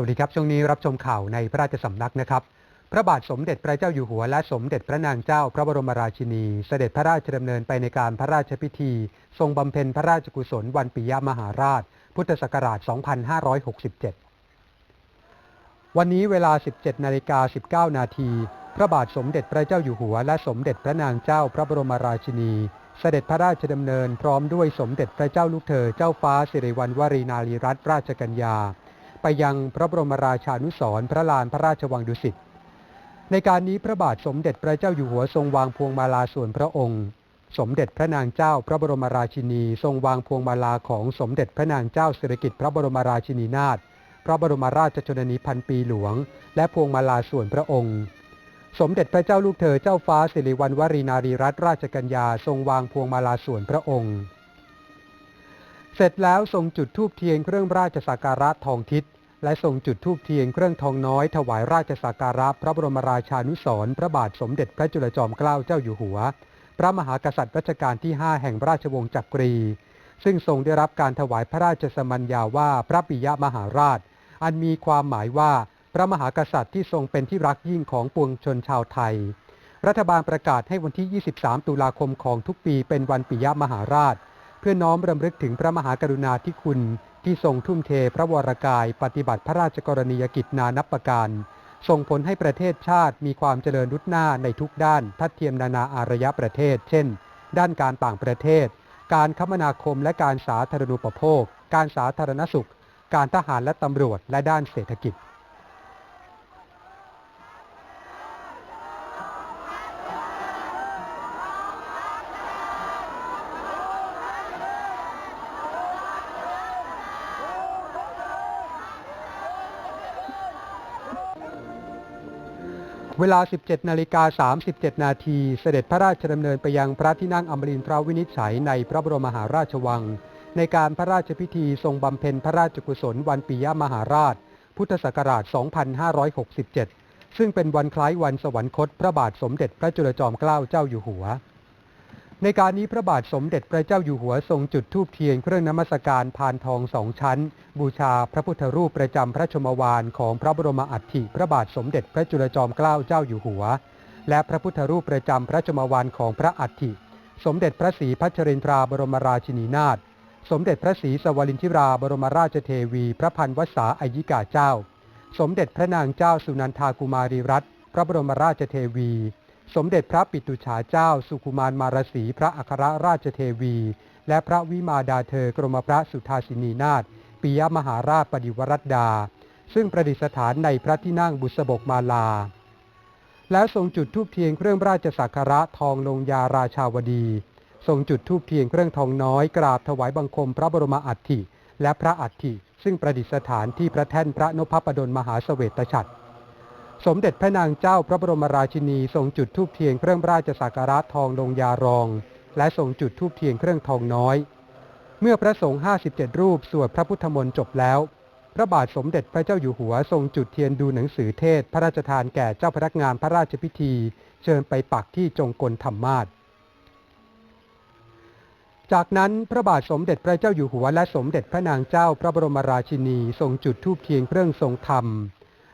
วัสดีครับ ช่วงนี้รับชมข่าวในพระราชสำนักนะครับ พระบาทสมเด็จพระเจ้าอยู่หัว และสมเด็จพระนางเจ้าพระบรมราชินี เสด็จพระราชดำเนินไปในการพระราชพิธี ทรงบำเพ็ญพระราชกุศลวันปิยมหาราช พุทธศักราช 2567 วันนี้เวลา 17นาฬิกา19 นาทีพระบาทสมเด็จพระเจ้าอยู่หัว และสมเด็จพระนางเจ้าพระบรมราชินี เสด็จพระราชดำเนินพร้อมด้วยสมเด็จพระเจ้าลูกเธอเจ้าฟ้าสิริวัณวรีนารีรัตนราชกัญญา ไปยังพระบรมราชานุสร์พระลานพระราชวังดุสิต ในการนี้พระบาทสมเด็จพระเจ้าอยู่หัวทรงวางพวงมาลาส่วนพระองค์ สมเด็จพระนางเจ้าพระบรมราชินี ทรงวางพวงมาลาของสมเด็จพระนางเจ้าสิริกิติ์พระบรมราชินีนาถพระบรมราชชนนีพันปีหลวง และพวงมาลาส่วนพระองค์สมเด็จพระเจ้าลูกเธอเจ้าฟ้าสิริวัณวรีนารีรัตนราชกัญญาทรงวางพวงมาลาส่วนพระองค์ เสร็จแล้วทรงจุดธูปเทียนเครื่องราชสักการะทองทิศและทรงจุดธูปเทียนเครื่องทองน้อยถวายราชสักการะพระบรมราชานุสรณ์พระบาทสมเด็จพระจุลจอมเกล้าเจ้าอยู่หัว พระมหากษัตริย์รัชกาลที่ 5 แห่งราชวงศ์จักรี ซึ่งทรงได้รับการถวายพระราชสมัญญาว่าพระปิยมหาราช อันมีความหมายว่าพระมหากษัตริย์ที่ทรงเป็นที่รักยิ่งของปวงชนชาวไทย รัฐบาลประกาศให้วันที่ 23 ตุลาคมของทุกปีเป็นวันปิยมหาราช เพื่อน้อมรำลึกถึงพระมหากรุณาธิคุณที่ทรงทุ่มเทพระวรกายปฏิบัติพระราชกรณียกิจนานับประการส่งผลให้ประเทศชาติมีความเจริญรุดหน้าในทุกด้านทัดเทียมนานาอารยประเทศ เช่น ด้านการต่างประเทศ การคมนาคมและการสาธารณูปโภค การสาธารณสุข การทหารและตำรวจ และด้านเศรษฐกิจ เวลา 17 นาฬิกา 37 นาทีเสด็จพระราชดำเนินไปยังพระที่นั่งอมรินทราวินิจฉัยในพระบรมมหาราชวัง ในการพระราชพิธีทรงบำเพ็ญพระราชกุศลวันปิยมหาราช พุทธศักราช 2567 ซึ่งเป็นวันคล้ายวันสวรรคตพระบาทสมเด็จพระจุลจอมเกล้าเจ้าอยู่หัว ในการนี้พระบาทสมเด็จพระเจ้าอยู่หัวทรงจุดธูปเทียนเครื่องนมัสการพานทองสองชั้น บูชาพระพุทธรูปประจำพระชมวานของพระบรมอัฐิพระบาทสมเด็จพระจุลจอมเกล้าเจ้าอยู่หัว และพระพุทธรูปประจำพระชมวานของพระอัฐิสมเด็จพระศรีพัชรินทราบรมราชินีนาถสมเด็จพระศรีสวรินทิราบรมราชเทวี พระพันวษาอายิกาเจ้า สมเด็จพระนางเจ้าสุนันทากุมารีรัตน์พระบรมราชเทวี สมเด็จพระปิตุฉาเจ้า สุขุมารมารสีพระอัครราชเทวี และพระวิมาดาเธอกรมพระสุทาสินีนาถปิยมหาราชปฏิวรัตดา ซึ่งประดิษฐานในพระที่นั่งบุษบกมาลา แล้วทรงจุดทูปเทียนเครื่องราชสักการะทองลงยาราชาวดี ทรงจุดทูปเทียนเครื่องทองน้อยกราบถวายบังคมพระบรมอัฐิและพระอัฐิซึ่งประดิษฐานที่พระแท่นพระนพพดลมหาเสวตฉัตร สมเด็จพระนางเจ้าพระบรมราชินีทรงจุดธูปเทียนเครื่องราชสักการะทองลงยารอง และทรงจุดธูปเทียนเครื่องทองน้อย เมื่อพระสงฆ์ 57 รูปสวดพระพุทธมนต์จบแล้ว พระบาทสมเด็จพระเจ้าอยู่หัวทรงจุดเทียนดูหนังสือเทศ พระราชทานแก่เจ้าพนักงานพระราชพิธี เชิญไปปักที่จงกลธรรมาศจากนั้นพระบาทสมเด็จพระเจ้าอยู่หัวและสมเด็จพระนางเจ้าพระบรมราชินีทรงจุดธูปเทียนเครื่องทรงธรรม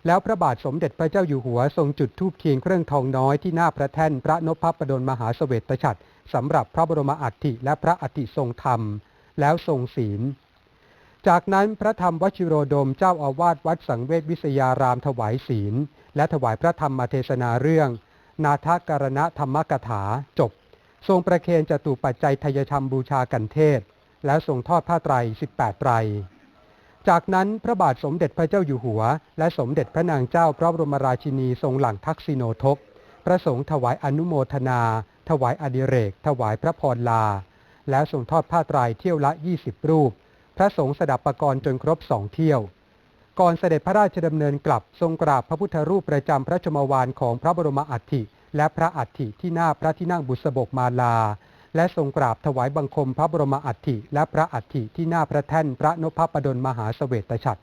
แล้วพระบาทสมเด็จพระเจ้าอยู่หัวทรงจุดธูปเทียนเครื่องทองน้อยที่หน้าพระแท่นพระนพพดลมหาเสวตฉัตรสำหรับพระบรมอัฐิและพระอัฐิทรงธรรม แล้วทรงศีล จากนั้นพระธรรมวชิโรดมเจ้าอาวาสวัดสังเวชวิทยารามถวายศีล และถวายพระธรรมเทศนาเรื่อง นาทการณธรรมกถาจบ ทรงประเคนจตุปัจจัยทยธรรมบูชากันเทศ แล้วทรงทอดผ้าไตร 18 ไตร จากนั้นพระบาทสมเด็จพระเจ้าอยู่หัว และสมเด็จพระนางเจ้าพระบรมราชินีทรงหลังทักษิโนทก พระสงฆ์ถวายอนุโมทนา ถวายอดิเรก ถวายพระพรลา แล้วทรงทอดผ้าไตรเที่ยวละ 20 รูป พระสงฆ์สดับประกรณ์จนครบสองเที่ยว ก่อนเสด็จพระราชดำเนินกลับทรงกราบพระพุทธรูปประจำพระชมวานของพระบรมอัฐิและพระอัฐิที่หน้าพระที่นั่งบุษบกมาลา และทรงกราบถวายบังคมพระบรมอัฐิและพระอัฐิที่หน้าพระแท่นพระนพพดลมหาเสวตฉัตร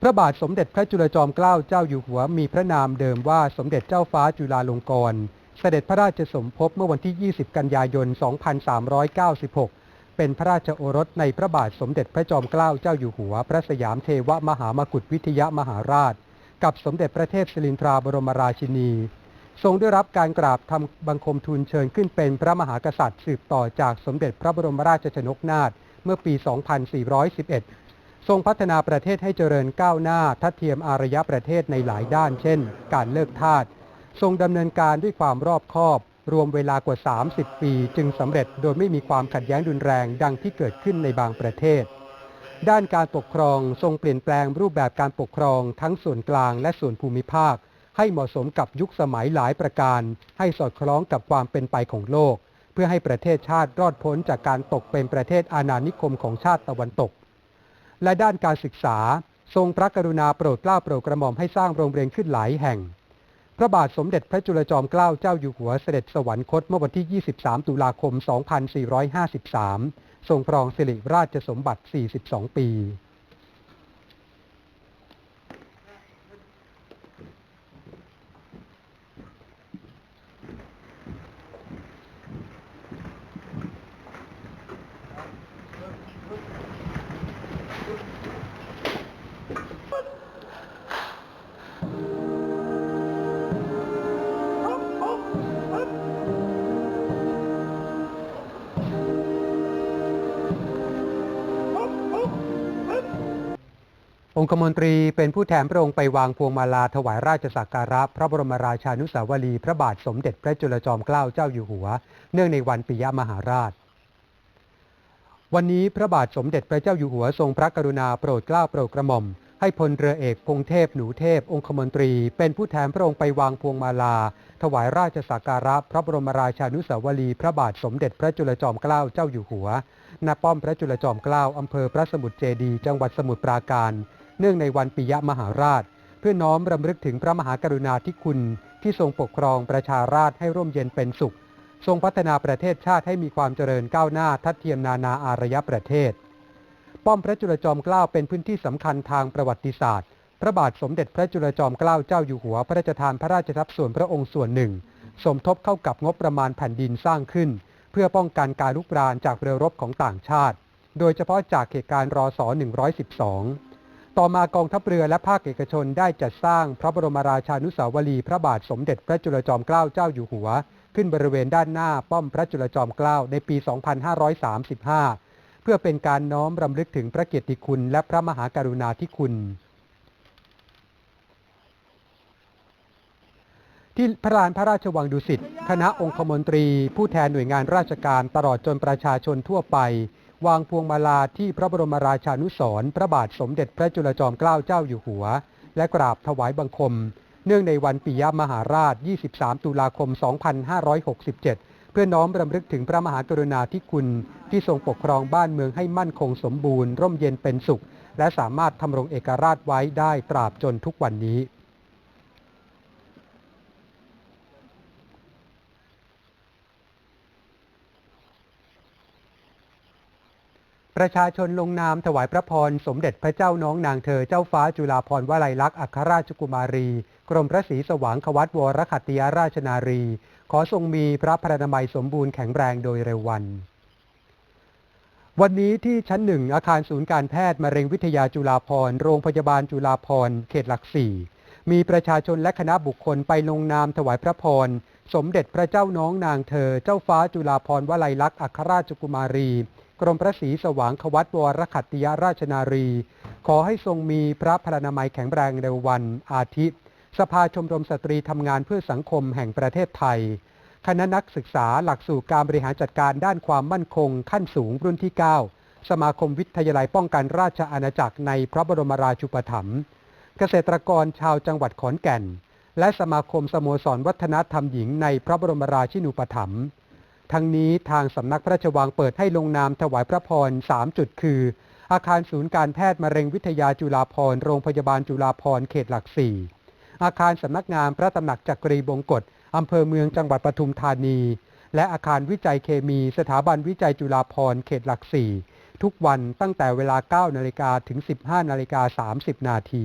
พระบาทสมเด็จพระจุลจอมเกล้าเจ้าอยู่หัวมีพระนามเดิมว่าสมเด็จเจ้าฟ้าจุฬาลงกรณ์เสด็จพระราชสมภพเมื่อวันที่ 20 กันยายน 2396 เป็นพระราชโอรสในพระบาทสมเด็จพระจอมเกล้าเจ้าอยู่หัว พระสยามเทวมหามกุฏวิทยามหาราช กับสมเด็จพระเทพสิรินทราบรมราชินี ทรงได้รับการกราบทำบังคมทูลเชิญขึ้นเป็นพระมหากษัตริย์ สืบต่อจากสมเด็จพระบรมราชชนกนาถเมื่อปี 2411 ทรงพัฒนาประเทศให้เจริญก้าวหน้าทัดเทียมอารยประเทศในหลายด้านเช่น การเลิกทาส ทรงดำเนินการด้วยความรอบคอบ รวมเวลากว่า 30 ปี จึงสำเร็จโดยไม่มีความขัดแย้งรุนแรงดังที่เกิดขึ้นในบางประเทศด้านการปกครองทรงเปลี่ยนแปลงรูปแบบการปกครองทั้งส่วนกลางและส่วนภูมิภาค ให้เหมาะสมกับยุคสมัยหลายประการ ให้สอดคล้องกับความเป็นไปของโลก เพื่อให้ประเทศชาติรอดพ้นจากการตกเป็นประเทศอาณานิคมของชาติตะวันตก และด้านการศึกษา ทรงพระกรุณาโปรดเกล้าโปรดกระหม่อมให้สร้างโรงเรียนขึ้นหลายแห่ง พระบาทสมเด็จพระจุลจอมเกล้าเจ้าอยู่หัวเสด็จสวรรคตเมื่อวันที่ 23 ตุลาคม 2453 ทรงครองสิริราชสมบัติ 42 ปี องคมนตรีเป็นผู้แทนพระองค์ไปวางพวงมาลาถวายราชสักการะ พระบรมราชานุสาวรีย์พระบาทสมเด็จพระจุลจอมเกล้าเจ้าอยู่หัว เนื่องในวันปิยมหาราช วันนี้พระบาทสมเด็จพระเจ้าอยู่หัวทรงพระกรุณาโปรดเกล้าโปรดกระหม่อม ให้พลเรือเอกพงเทพหนูเทพ องคมนตรี เป็นผู้แทนพระองค์ไปวางพวงมาลา ถวายราชสักการะ พระบรมราชานุสาวรีย์พระบาทสมเด็จพระจุลจอมเกล้าเจ้าอยู่หัวณป้อมพระจุลจอมเกล้าอำเภอพระสมุทรเจดี จังหวัดสมุทรปราการ เนื่องในวันปิยมหาราช เพื่อน้อมรำลึกถึงพระมหากรุณาธิคุณที่ทรงปกครองประชาราษฎร์ให้ร่มเย็นเป็นสุข ทรงพัฒนาประเทศชาติให้มีความเจริญก้าวหน้าทัดเทียมนานาอารยประเทศ ป้อมพระจุลจอมเกล้าเป็นพื้นที่สำคัญทางประวัติศาสตร์ พระบาทสมเด็จพระจุลจอมเกล้าเจ้าอยู่หัว พระราชทานพระราชทรัพย์ส่วนพระองค์ส่วนหนึ่ง สมทบเข้ากับงบประมาณแผ่นดินสร้างขึ้น เพื่อป้องกันการลุกรานจากเรือรบของต่างชาติ โดยเฉพาะจากเหตุการณ์รอส112 ต่อมากองทัพเรือและภาคเอกชนได้จัดสร้างพระบรมราชานุสาวรีย์พระบาทสมเด็จพระจุลจอมเกล้าเจ้าอยู่หัว ขึ้นบริเวณด้านหน้าป้อมพระจุลจอมเกล้าในปี 2535 เพื่อเป็นการน้อมรำลึกถึงพระเกียรติคุณและพระมหากรุณาธิคุณ ที่พระลานพระราชวังดุสิตคณะองคมนตรี ผู้แทนหน่วยงานราชการตลอดจนประชาชนทั่วไป วางพวงมาลาที่พระบรมราชานุสร์พระบาทสมเด็จพระจุลจอมเกล้าเจ้าอยู่หัว และกราบถวายบังคม เนื่องในวันปิยมหาราช 23 ตุลาคม 2567 เพื่อน้อมรำลึกถึงพระมหากรุณาธิคุณ ที่ทรงปกครองบ้านเมืองให้มั่นคงสมบูรณ์ ร่มเย็นเป็นสุข และสามารถทำรงเอกราชไว้ได้ตราบจนทุกวันนี้ ประชาชนลงนามถวายพระพร สมเด็จพระเจ้าน้องนางเธอเจ้าฟ้าจุฬาภรณ์วลัยลักษณ์อัครราชกุมารี กรมพระศรีสว่างควัตวรขัตติยราชนารี ขอทรงมีพระพรนามัยสมบูรณ์แข็งแรงโดยเร็ววัน วันนี้ที่ชั้นหนึ่งอาคารศูนย์การแพทย์มะเร็งวิทยาจุฬาภรณ์โรงพยาบาลจุฬาภรณ์เขตหลักสี่มีประชาชนและคณะบุคคลไปลงนามถวายพระพร สมเด็จพระเจ้าน้องนางเธอ เจ้าฟ้าจุฬาภรณ์วลัยลักษณ์อัครราชกุมารี กรมพระศรีสว่างควัตวรขัตติยราชนารี ขอให้ทรงมีพระพลานามัยแข็งแรงเร็ววันอาทิตย์ สภาชมรมสตรีทำงานเพื่อสังคมแห่งประเทศไทย คณะนักศึกษาหลักสูตรการบริหารจัดการด้านความมั่นคง ขั้นสูงรุ่นที่ 9 สมาคมวิทยาลัยป้องกันราชอาณาจักรในพระบรมราชูปถัมภ์เกษตรกรชาวจังหวัดขอนแก่น และสมาคมสโมสรวัฒนธรรมหญิงในพระบรมราชินูปถัมภ์ ทั้งนี้ทางสำนักพระราชวังเปิดให้ลงนามถวายพระพร 3 จุดคือ อาคารศูนย์การแพทย์มะเร็งวิทยาจุฬาภร์โรงพยาบาลจุฬาภร์เขตหลักสี่อาคารสำนักงานพระตำหนักจักรีบงกฎอำเภอเมืองจังหวัดปทุมธานี และอาคารวิจัยเคมีสถาบันวิจัยจุฬาภร์เขตหลักสี่ทุกวันตั้งแต่เวลา 9 นาฬิกาถึง 15 นาฬิกา 30 นาที